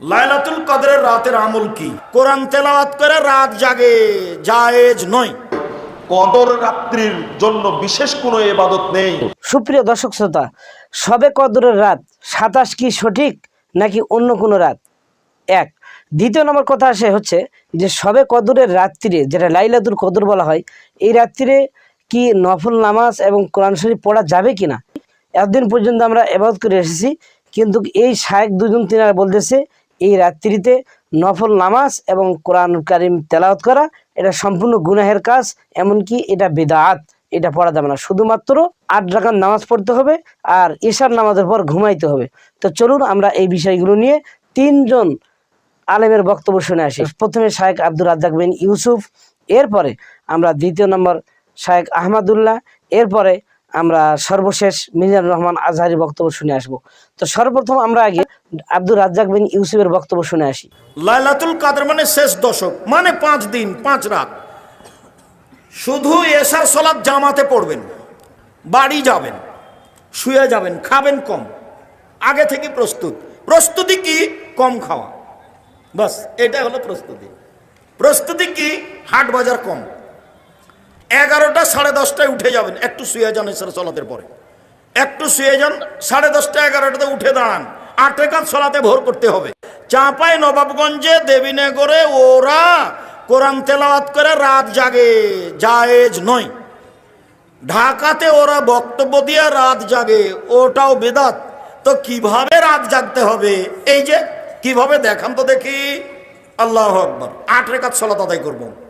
লাইলাতুল কদরের রাতের আমল কি? কোরআন তেলাওয়াত করে রাত জাগে জায়েজ নয়। কদর রাত্রির জন্য বিশেষ কোনো এবাদত নেই। সুপ্রিয় দর্শক শ্রোতা সবে কদরের রাত সাতাশ কি সঠিক নাকি অন্য কোনো রাত? এক দ্বিতীয় নম্বর কথা আসে হচ্ছে যে সবে কদরের রাত্রিরে যেটা লাইলাতুল কদর বলা হয় এই রাত্রিরে কি নফল নামাজ এবং কোরআন শরীফ পড়া যাবে কিনা? এতদিন পর্যন্ত আমরা এবাদত করে এসেছি কিন্তু এই শায়েক দুজন তিনারা বলতেছে এই রাত্রিতে নফল নামাজ এবং কোরআন কারিম তেলাওয়াত করা, এটা সম্পূর্ণ গুনাহের কাজ, এমনকি এটা বেদাত, এটা পড়া যাবে না। শুধুমাত্র আট রাকাত নামাজ পড়তে হবে আর ঈশার নামাজের পর ঘুমাইতে হবে। তো চলুন আমরা এই বিষয়গুলো নিয়ে তিনজন আলেমের বক্তব্য শুনে আসি। প্রথমে শায়েক আব্দুল রাজ্জাক বিন ইউসুফ, এরপরে আমরা দ্বিতীয় নম্বর শায়েক আহমদুল্লাহ, এরপরে আমরা সর্বশেষ মিজানুর রহমান আজহারির বক্তব্য শুনে আসব। তো সর্বপ্রথম আমরা আগে আব্দুর রাজ্জাক বিন ইউসুফের বক্তব্য শুনে আসি। লাইলাতুল কাদের মানে শেষ দশক মানে পাঁচ দিন, পাঁচ রাত। শুধু এসার সলাদ জামাতে পড়বেন, বাড়ি যাবেন, শুয়ে যাবেন, খাবেন কম। আগে থেকে প্রস্তুত। প্রস্তুতি কি? কম খাওয়া। বাস এটা হলো প্রস্তুতি। প্রস্তুতি কি? হাট বাজার কম। এগারোটা সাড়ে দশটায় উঠে যাবেন। একটু শুয়ে যান এসার সলাতের পরে। একটু শুয়ে যান, সাড়ে দশটা এগারোটাতে উঠে দাঁড়ান। আট কাজ সলাতে ভোর করতে হবে। চাঁপাই নবাবগঞ্জে দেবীনগরে ওরা কোরআন তেলাওয়াত করে রাত জাগে, জায়েজ নয়। ঢাকাতে ওরা বক্তব্য দিয়ে রাত জাগে, ওটাও বেদাত। তো কীভাবে রাত জাগতে হবে? এই যে, কীভাবে দেখান তো দেখি। আল্লাহ আকবর। আট রেখাত সলাত আদায় করব।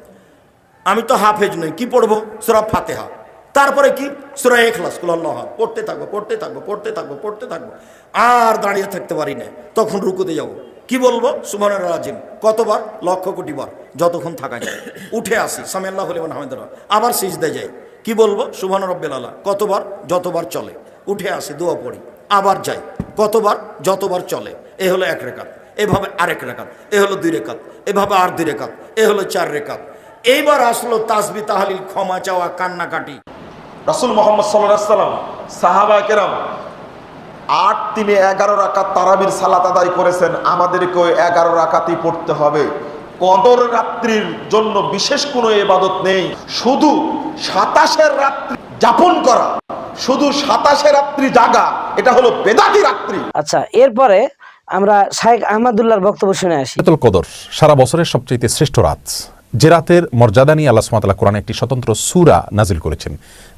আমি তো হাফেজ নই, কি পড়ব? সুরা ফাতেহা। তারপরে কি? সুরা এখলাস কুল্লাহ পড়তে থাকব পড়তে থাকব পড়তে থাকব পড়তে থাকব। আর দাঁড়িয়ে থাকতে পারি না। তখন রুকুতে যাব। কি বলব? সুমনের রাজিম। কতবার? লক্ষ কোটি বার। যতক্ষণ থাকা যায়। উঠে আসি। সামিয়াল্লাহ হলিমান আহমেদুল্লাহ আবার সিজদে যাই। কি বলব? সুবহান রব্বিল আল্লাহ কতবার? যতবার চলে। উঠে আসি, দোয়া পড়ি। আবার যাই। কতবার? যতবার চলে। এ হলো এক রেখাত। এভাবে আরেক রেখাত। এ হলো দুই রেখাত। এভাবে আর দুই রেখাত। এ হলো চার রেখাত। এইবার আসলো তাসবি তাহালিল ক্ষমা চাওয়া কান্নাকাটি। রাসুল মোহাম্মদ সাল্লাম সাহাবা কেরাম আট তিনে এগারো রাকাত তারাবির সালাত আদায় করেছেন আমাদেরকেও এগারো রাকাতই পড়তে হবে। কদর রাত্রির জন্য বিশেষ কোনো এবাদত নেই শুধু সাতাশের রাত্রি যাপন করা শুধু সাতাশে রাত্রি জাগা এটা হলো বেদাতি রাত্রি। আচ্ছা এরপরে আমরা শায়েক আহমদুল্লাহর বক্তব্য শুনে আসি। কদর সারা বছরের সবচেয়ে শ্রেষ্ঠ রাত। যে রাতের মর্যাদা নিয়ে আল্লাহ সুমাতাল্লাহ কোরআনে একটি স্বতন্ত্র সুরা নাজিল করেছেন।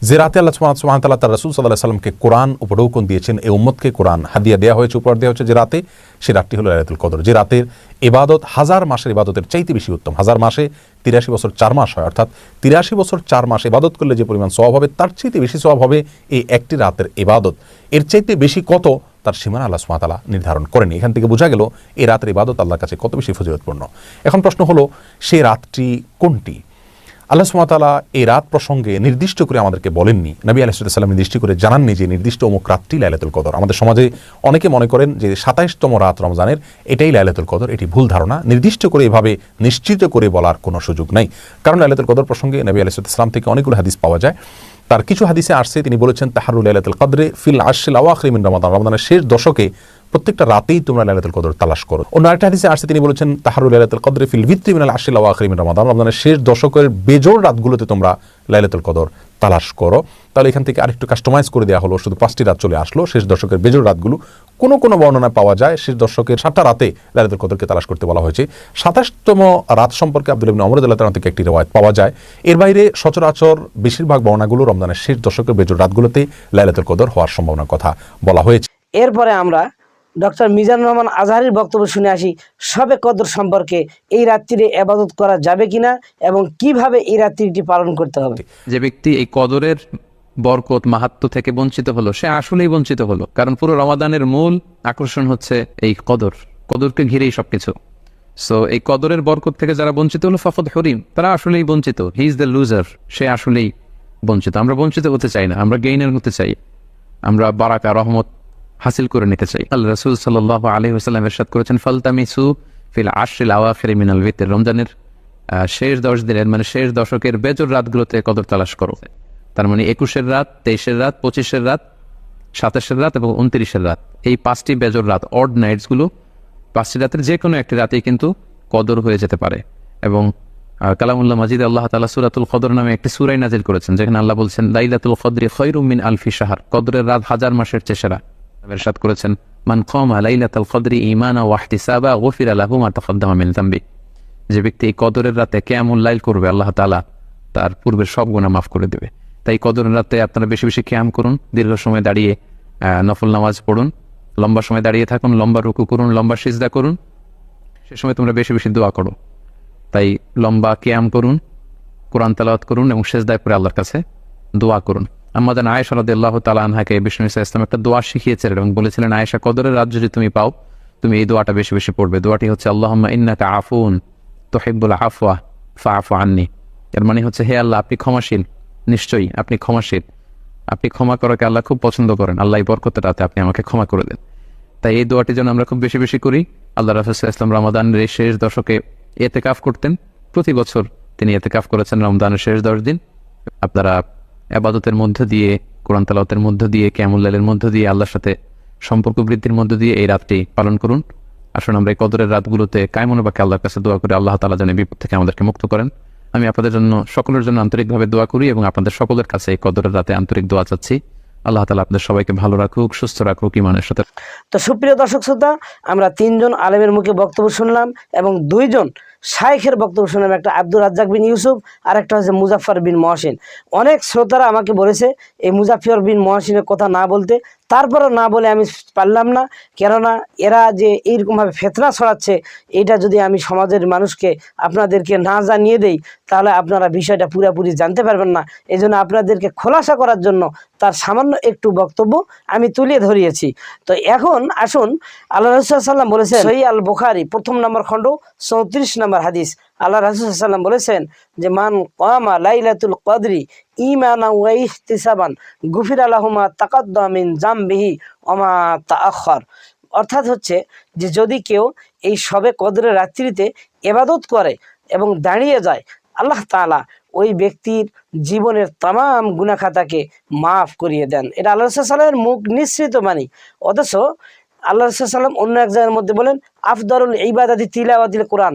যে রাতে আল্লাহ সুমাতাল্লাহ তার রসুল সাল্লাহ সাল্লামকে কোরআন উপঢৌকন দিয়েছেন এই উম্মতকে কোরআন হাদিয়া দেওয়া হয়েছে, উপহার দেওয়া হয়েছে। যে রাতে সে রাতটি হলো লাইলাতুল কদর। যে রাতের ইবাদত হাজার মাসের ইবাদতের চাইতে বেশি উত্তম। হাজার মাসে তিরাশি বছর চার মাস হয়, অর্থাৎ তিরাশি বছর চার মাস এবাদত করলে যে পরিমাণ সওয়াব হবে, তার চাইতে বেশি সওয়াব হবে এই একটি রাতের এবাদত এর চাইতে বেশি কত? তার সীমানা আল্লাহ সুমাতালা নির্ধারণ করেনি। এখান থেকে বোঝা গেল, এই রাতের ইবাদত আল্লাহর কাছে কত বেশি ফজিলতপূর্ণ। এখন প্রশ্ন হলো, সেই রাতটি কোনটি? আল্লাহ সুমাতালা এই রাত প্রসঙ্গে নির্দিষ্ট করে আমাদেরকে বলেননি। নবী আলাইসাল্লাম নির্দিষ্ট করে জানাননি যে নির্দিষ্ট অমুক রাতটি লাইলাতুল কদর। আমাদের সমাজে অনেকে মনে করেন যে সাতাইশতম রাত রমজানের এটাই লাইলাতুল কদর, এটি ভুল ধারণা। নির্দিষ্ট করে এভাবে নিশ্চিত করে বলার কোনো সুযোগ নাই। কারণ লাইলাতুল কদর প্রসঙ্গে নবী আলাইসাল্লাম থেকে অনেকগুলো হাদিস পাওয়া যায়। তার কিছু হাদিসে আসছে, তিনি বলেছেন তাহারুল লাইলাতুল কদরে ফিল আশিল আওয়াখরি মিন রমাদান। রমাদানের শেষ দশকে প্রত্যেকটা রাতেই তোমরা লাইলাতুল কদর তালাশ করো। অন্য আরেকটা হাদিসে আসছে, তিনি বলেছেন তাহারুল লাইলাতুল কদরে ফিল ভিত্রি মিনাল আশিল আওয়াখরি মিন রমাদান। রমাদানের শেষ দশকের বেজোড় রাতগুলোতে তোমরা লাইলাতুল কদর তালাশ করো। তাহলে এখান থেকে আরেকটু কাস্টমাইজ করে দেওয়া হলো। শুধু পাঁচটি রাত চলে আসলো। শেষ দশকের বেজোড় রাতগুলো কোনো কোনো বর্ণনা পাওয়া যায়। শেষ দশকের সাতটা রাতে লাইলাতুল কদরকে তালাশ করতে বলা হয়েছে। সাতাশতম রাত সম্পর্কে আব্দুল ইবনে অমর আল্লাহ থেকে একটি রেওয়ায়ত পাওয়া যায়। এর বাইরে সচরাচর বেশিরভাগ বর্ণাগুলো রমজানের শেষ দশকের বেজোড় রাতগুলোতে লাইলাতুল কদর হওয়ার সম্ভাবনার কথা বলা হয়েছে। এরপরে আমরা ডক্টর মিজানুর রহমান আজহারির বক্তব্য শুনে আসি সবে কদর সম্পর্কে এই রাত্রিরে আবাদত করা যাবে কিনা এবং কীভাবে এই রাত্রিটি পালন করতে হবে? যে ব্যক্তি এই কদরের বরকত মাহাত্ম থেকে বঞ্চিত হলো। সে আসলেই বঞ্চিত হলো। কারণ পুরো রমাদানের মূল আকর্ষণ হচ্ছে এই কদর। কদরকে ঘিরেই সবকিছু। সো এই কদরের বরকত থেকে যারা বঞ্চিত হলো, ফফদ হরিম, তারা আসলেই বঞ্চিত। হি ইজ দ্য লুজার সে আসলেই বঞ্চিত। আমরা বঞ্চিত হতে চাই না। আমরা গেইনের হতে চাই। আমরা বারাকা, রহমত হাসিল করে নিতে চাই। আল্লাহ রসুল সাল্লাহ আলহি হাসাল্লাম এরশাদ করেছেন, ফালতামিসু ফিল আশরিল আওয়াখির মিনাল ভিতের রমজানের শেষ দশ দিনের মানে শেষ দশকের বেজর রাতগুলোতে কদর তালাশ করো। তার মানে একুশের রাত, তেইশের রাত, পঁচিশের রাত, সাতাশের রাত এবং উনত্রিশের রাত। এই পাঁচটি বেজর রাত অড নাইটসগুলো পাঁচটি রাতের যে কোনো একটি রাতেই কিন্তু কদর হয়ে যেতে পারে। এবং কালামুল্লাহ মাজিদ আল্লাহ তালা সুরাতুল কদর নামে একটি সুরাই নাজিল করেছেন, যেখানে আল্লাহ বলছেন, লাইলাতুল কদরি খৈরুমিন আলফি সাহার কদরের রাত হাজার মাসের চেষেরা এরশাদ করেছেন, মান কমা লাইলাতুল কদরি ইমানা ওয়াহতিসাবা গফির আলাহু মা তাকদ্দামা মিন যামবি যে ব্যক্তি কদরের রাতে কেমন লাইল করবে, আল্লাহ তালা তার পূর্বের সব গুণা মাফ করে দেবে। তাই কদরের রাতে আপনারা বেশি বেশি ক্যাম করুন, দীর্ঘ সময় দাঁড়িয়ে নফল নামাজ পড়ুন, লম্বা সময় দাঁড়িয়ে থাকুন, লম্বা রুকু করুন, লম্বা সিজদা করুন, সে সময় তোমরা বেশি বেশি দোয়া করো। তাই লম্বা ক্যাম করুন, কোরআন তালাওয়াত করুন এবং শেষদায় পরে আল্লাহর কাছে দোয়া করুন। আমাদের আয়েশা আল্লাহ তালা আনহাকে বিষ্ণু ইসা ইসলাম একটা দোয়া শিখিয়েছিলেন এবং বলেছিলেন, আয়েশা, কদরের রাত যদি তুমি পাও, তুমি এই দোয়াটা বেশি বেশি পড়বে। দোয়াটি হচ্ছে আল্লাহ ইন্নাকা আফুন তোহিবুল আফওয়া ফা আফু আননি। এর মানে হচ্ছে, হে আল্লাহ, আপনি ক্ষমাশীল নিশ্চয়ই, আপনি ক্ষমাশীল। আপনি ক্ষমা করাকে আল্লাহ খুব পছন্দ করেন। আল্লাহ এই বরকতের রাতে আপনি আমাকে ক্ষমা করে দেন। তাই এই দোয়াটি যেন আমরা খুব বেশি বেশি করি। আল্লাহ রাফিসা ইসলাম রমাদানের এই শেষ দশকে এতে কাফ করতেন। প্রতি বছর তিনি এতে কাফ করেছেন রমদানের শেষ দশ দিন। আপনারা আবাদতের মধ্য দিয়ে, কোরআন তালাওতের মধ্য দিয়ে ক্যামুল্লালের মধ্য দিয়ে, আল্লাহর সাথে সম্পর্ক বৃদ্ধির মধ্য দিয়ে এই রাতটি পালন করুন। আসুন আমরা এই কদরের রাতগুলোতে কায়মনোবাকে আল্লাহর কাছে দোয়া করে আল্লাহ তালা যেন বিপদ থেকে আমাদেরকে মুক্ত করেন। আমি আপনাদের জন্য, সকলের জন্য আন্তরিকভাবে দোয়া করি এবং আপনাদের সকলের কাছে এই কদরের রাতে আন্তরিক দোয়া চাচ্ছি। আল্লাহ তালা আপনাদের সবাইকে ভালো রাখুক, সুস্থ রাখুক ইমানের সাথে তো সুপ্রিয় দর্শক শ্রোতা, আমরা তিনজন আলেমের মুখে বক্তব্য শুনলাম এবং দুইজন শাইখের বক্তব্য শুনলাম, একটা আব্দুর রাজ্জাক বিন ইউসুফ আর একটা হচ্ছে মুজাফর বিন মহসিন। অনেক শ্রোতারা আমাকে বলেছে, এই মুজাফর বিন মহসিনের কথা না বলতে তারপরও না বলে আমি পারলাম না। কেননা এরা যে এইরকমভাবে ফেতনা ছড়াচ্ছে এটা যদি আমি সমাজের মানুষকে আপনাদেরকে না জানিয়ে দেই, তাহলে আপনারা বিষয়টা পুরোপুরি জানতে পারবেন না। এই আপনাদেরকে খোলাসা করার জন্য তার সামান্য একটু বক্তব্য আমি তুলে ধরিয়েছি। তো এখন আসুন, আল্লাহ রসুল্লাম বলেছেন সহি আল বুখারি প্রথম নম্বর খণ্ড, চৌত্রিশ নম্বর হাদিস। আল্লাহ রসুল্লাম বলেছেন যে, মান কামা লাইলাতুল কদরি ইমানা ওয়াইহতিসাবান গুফির আলাহুমা তাকাদ্দামিন জামবিহি অমা তাআখর অর্থাৎ হচ্ছে যে, যদি কেউ এই সবে কদরের রাত্রিতে এবাদত করে এবং দাঁড়িয়ে যায়, আল্লাহ তাআলা ওই ব্যক্তির জীবনের তাম গুনাখাতাকে মাফ করিয়ে দেন। এটা আল্লাহ সাল্লামের মুখ নিঃসৃত বাণী। অথচ আল্লাহ সাল্লাম অন্য এক জায়গার মধ্যে বলেন, আফদারুল ইবাদাতি তিলাওয়াতিল কোরআন।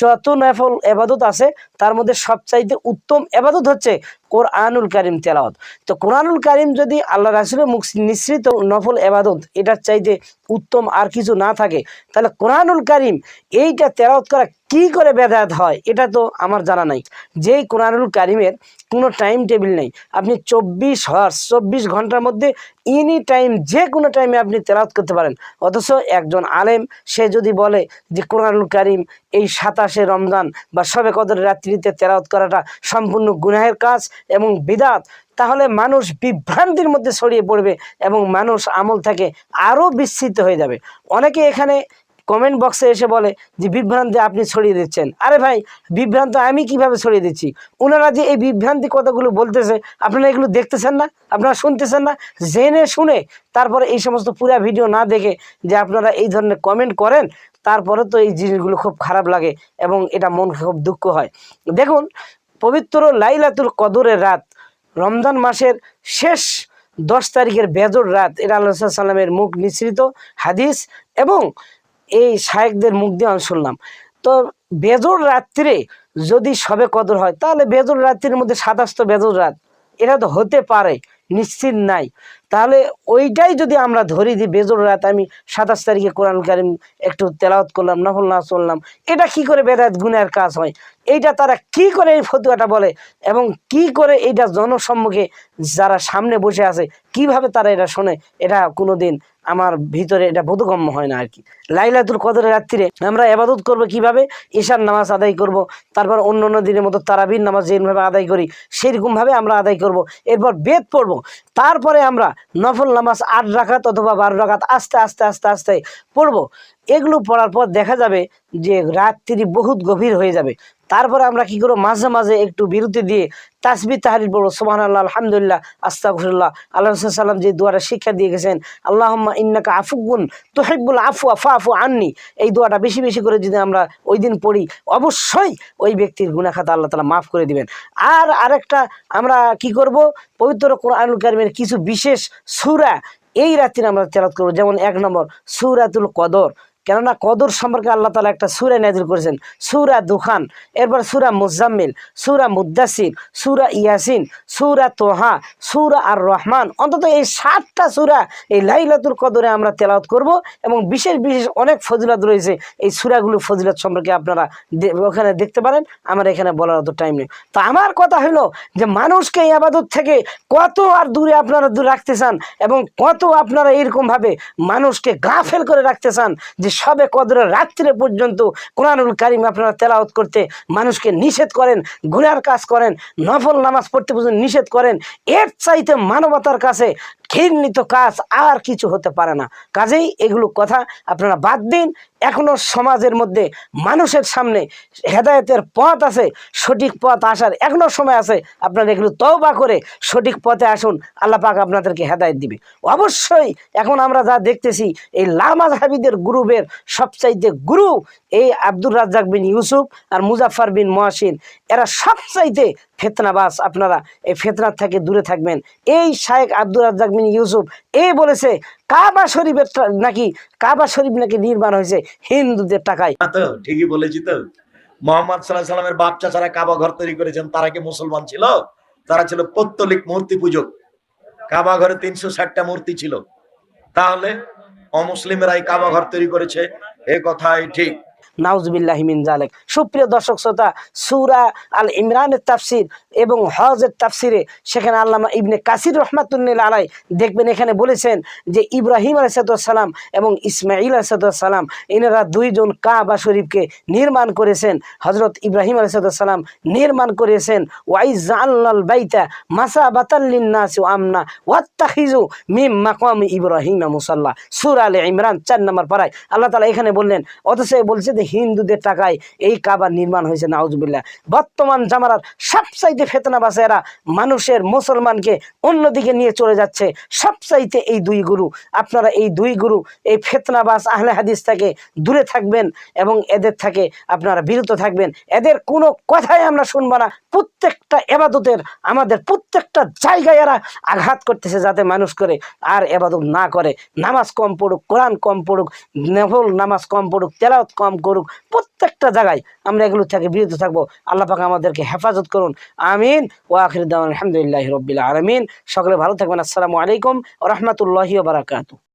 যত নফল এবাদত আছে, তার মধ্যে সবচাইতে উত্তম এবাদত হচ্ছে কোরআনুল কারিম তেলাওয়াত। তো কোরআনুল কারিম যদি আল্লাহ রাসুলের মুখ নিঃসৃত নফল এবাদত এটার চাইতে উত্তম আর কিছু না থাকে, তাহলে কোরআনুল কারিম এইটা তেলাওয়াত করা কি করে বেদায়াত হয়, এটা তো আমার জানা নাই। যেই কোরআনুল কারিমের কোনো টাইম টেবিল নেই। আপনি চব্বিশ হর্স চব্বিশ ঘণ্টার মধ্যে এনি টাইম যে কোনো টাইমে আপনি তেলাওয়াত করতে পারেন। অথচ একজন আলেম, সে যদি বলে যে কোরআনুল কারিম এই সাতাশে রমজান বা সবে কদর রাত্রিতে তেলাওয়াত করাটা সম্পূর্ণ গুনাহের কাজ এবং বিদাত, তাহলে মানুষ বিভ্রান্তির মধ্যে ছড়িয়ে পড়বে এবং মানুষ আমল থেকে আরও বিস্তৃত হয়ে যাবে। অনেকে এখানে কমেন্ট বক্সে এসে বলে যে, বিভ্রান্তি আপনি ছড়িয়ে দিচ্ছেন। আরে ভাই, বিভ্রান্ত আমি কীভাবে ছড়িয়ে দিচ্ছি? ওনারা যে এই বিভ্রান্তি কথাগুলো বলতেছে, আপনারা এগুলো দেখতেছেন না? আপনারা শুনতেছেন না? জেনে শুনে তারপরে এই সমস্ত পুরা ভিডিও না দেখে যে আপনারা এই ধরনের কমেন্ট করেন, তারপরে তো এই জিনিসগুলো খুব খারাপ লাগে এবং এটা মন খুব দুঃখ হয়। দেখুন, পবিত্র লাইলাতুল কদরের রাত, রমজান মাসের শেষ দশ তারিখের বেজর রাত, এটা আল্লাহ সাল্লামের মুখ নিঃসৃত হাদিস এবং এই শায়েকদের মুখ দিয়ে আমি শুনলাম। তো বেজর রাত্রে যদি সবে কদর হয়, তাহলে বেজর রাত্রির মধ্যে সাতাশ তো বেজর রাত, এটা তো হতে পারে, নিশ্চিত নাই। তাহলে ওইটাই যদি আমরা ধরি যে বেজর রাত আমি সাতাশ তারিখে কোরআন কারিম একটু তেলাওয়াত করলাম, নফল না চললাম এটা কি করে বেদাত গুণের কাজ হয়? এইটা তারা কি করে এই ফতুয়াটা বলে? এবং কি করে এইটা জনসম্মুখে যারা সামনে বসে আছে, কীভাবে তারা এটা শোনে? এটা কোনোদিন আমার ভিতরে এটা বোধগম্য হয় না আর কি লাইলাতুল কদরের রাত্রিরে আমরা এবাদত করব কীভাবে? ঈশার নামাজ আদায় করব, তারপর অন্য অন্য দিনের মতো তারাবির নামাজ যেভাবে আদায় করি, সেরকমভাবে আমরা আদায় করব, এরপর বেদ পড়ব। তারপরে আমরা নফল নামাজ আট রাখাত অথবা বারো রাখাত আস্তে আস্তে আস্তে আস্তে পড়ব। এগুলো পড়ার পর দেখা যাবে যে রাত্রি বহুত গভীর হয়ে যাবে। তারপরে আমরা কি করব? মাঝে মাঝে একটু বিরতি দিয়ে তাসবি তাহারির পড়ব। সোহান আল্লাহ আলহামদুলিল্লাহ আস্তাকুল্লাহ আল্লাহ সাল্লাম যে দোয়াটা শিক্ষা দিয়ে গেছেন আল্লাহ ইন্নাকা আফুগুন তোহেবুল আফু আফা আফু আননি। এই দোয়াটা বেশি বেশি করে যদি আমরা ওই দিন পড়ি, অবশ্যই ওই ব্যক্তির গুণাখাতা আল্লাহ তালা মাফ করে দিবেন। আর আরেকটা আমরা কি করব? পবিত্র কোরআনুল কারিমের কিছু বিশেষ সুরা এই রাত্রে আমরা তেলাত করব। যেমন এক নম্বর, সুরাতুল কদর। কেননা কদর সম্পর্কে আল্লাহ তালা একটা সুরা নাজিল করেছেন। সুরা দুখান, এরপর সুরা মুজাম্মিল, সুরা মুদাসির সুরা ইয়াসিন, সুরা তোহা, সুরা আর রহমান অন্তত এই সাতটা সুরা এই লাইলাতুল কদরে আমরা তেলাওয়াত করব এবং বিশেষ বিশেষ অনেক ফজিলত রয়েছে এই সুরাগুলো ফজিলত সম্পর্কে আপনারা ওখানে দেখতে পারেন। আমার এখানে বলার অত টাইম নেই। তো আমার কথা হলো যে মানুষকে এই আবাদত থেকে কত আর দূরে আপনারা দূরে রাখতে চান এবং কত আপনারা এরকম ভাবে মানুষকে গাফেল করে রাখতে চান যে সবে কদর রাত্রে পর্যন্ত কোরআনুল কারিম আপনারা তেলাওত করতে মানুষকে নিষেধ করেন, গুনার কাজ করেন, নফল নামাজ পড়তে পর্যন্ত নিষেধ করেন, এর চাইতে মানবতার কাছে ঘৃণিত কাজ আর কিছু হতে পারে না। কাজেই এগুলো কথা আপনারা বাদ দিন এখনও সমাজের মধ্যে মানুষের সামনে হেদায়েতের পথ আছে, সঠিক পথ আসার এখনও সময় আছে। আপনারা এগুলো তওবা করে সঠিক পথে আসুন, আল্লাহ পাক আপনাদেরকে হেদায়েত দিবে। অবশ্যই এখন আমরা যা দেখতেছি, এই লামাজ হাবিদের গ্রুপের সবচাইতে গুরু এই আব্দুর রাজ্জাক বিন ইউসুফ আর মুজাফফর বিন মহাসিন। এরা সবচাইতে ফেতনাবাস আপনারা এই ফেতনার থেকে দূরে থাকবেন। এই শায়েক আব্দুর রাজ্জাক বিন ইউসুফ এই বলেছে, কাবা শরীফের নাকি কাবা শরীফ নাকি নির্মাণ হয়েছে হিন্দুদের টাকায়? ঠিকই বলেছি তো। মোহাম্মদ সাল্লাহ সাল্লামের বাপ চাচারা কাবা ঘর তৈরি করেছেন, তারা কি মুসলমান ছিল? তারা ছিল পত্তলিক মূর্তি পূজক। কাবা ঘরে তিনশো ষাটটা মূর্তি ছিল। তাহলে অমুসলিমেরাই কাবা ঘর তৈরি করেছে, এ কথাই ঠিক। নাউজবিল্লাহ মিন জালেক সুপ্রিয় দর্শক শ্রোতা, সুরা আল ইমরানের তাফসির এবং হজের তাফসিরে সেখানে আল্লামা ইবনে কাসির রহমাতুল্লিল আলাই দেখবেন এখানে বলেছেন যে ইব্রাহিম আলাইসালাম এবং ইসমাইল আলাইসালাম এনারা দুইজন কাবা শরীফকে নির্মাণ করেছেন। হজরত ইব্রাহিম আলাইসালাম নির্মাণ করেছেন। ওয়াইজ আল্লাল বাইতা মাসা বাতাল্লিন নাসি আমনা ওয়াত্তাখিজু মিম মাকাম ইব্রাহিম মুসাল্লাহ সুরা আলে ইমরান চার নম্বর পাড়ায় আল্লাহ তালা এখানে বললেন, অথচ বলছে যে হিন্দুদের টাকায় এই কাবার নির্মাণ হয়েছে, নাউজুবিল্লাহ। বর্তমান জামানার সবচাইতে ফেতনা এরা মানুষের মুসলমানকে অন্যদিকে নিয়ে চলে যাচ্ছে। সবচাইতে এই দুই গুরু, আপনারা এই দুই গুরু, এই ফেতনাবাস আহলে হাদিস থেকে দূরে থাকবেন এবং এদের থেকে আপনারা বিরত থাকবেন। এদের কোনো কথাই আমরা শুনব না। প্রত্যেকটা এবাদতের, আমাদের প্রত্যেকটা জায়গায় এরা আঘাত করতেছে যাতে মানুষ করে, আর এবাদত না করে। নামাজ কম পড়ুক, কোরআন কম পড়ুক, নফল নামাজ কম পড়ুক, তেলাওয়াত কম করুক রকম জায়গায় আমরা এগুলো থেকে বিরত থাকব। আল্লাহ পাক আমাদেরকে হেফাজত করুন। আমিন। ও আখির আলহামদুলিল্লাহ রবিল্লা আলমিন। সকলে ভালো থাকবেন। আসসালামু আলাইকুম ও রহমতুল্লাহি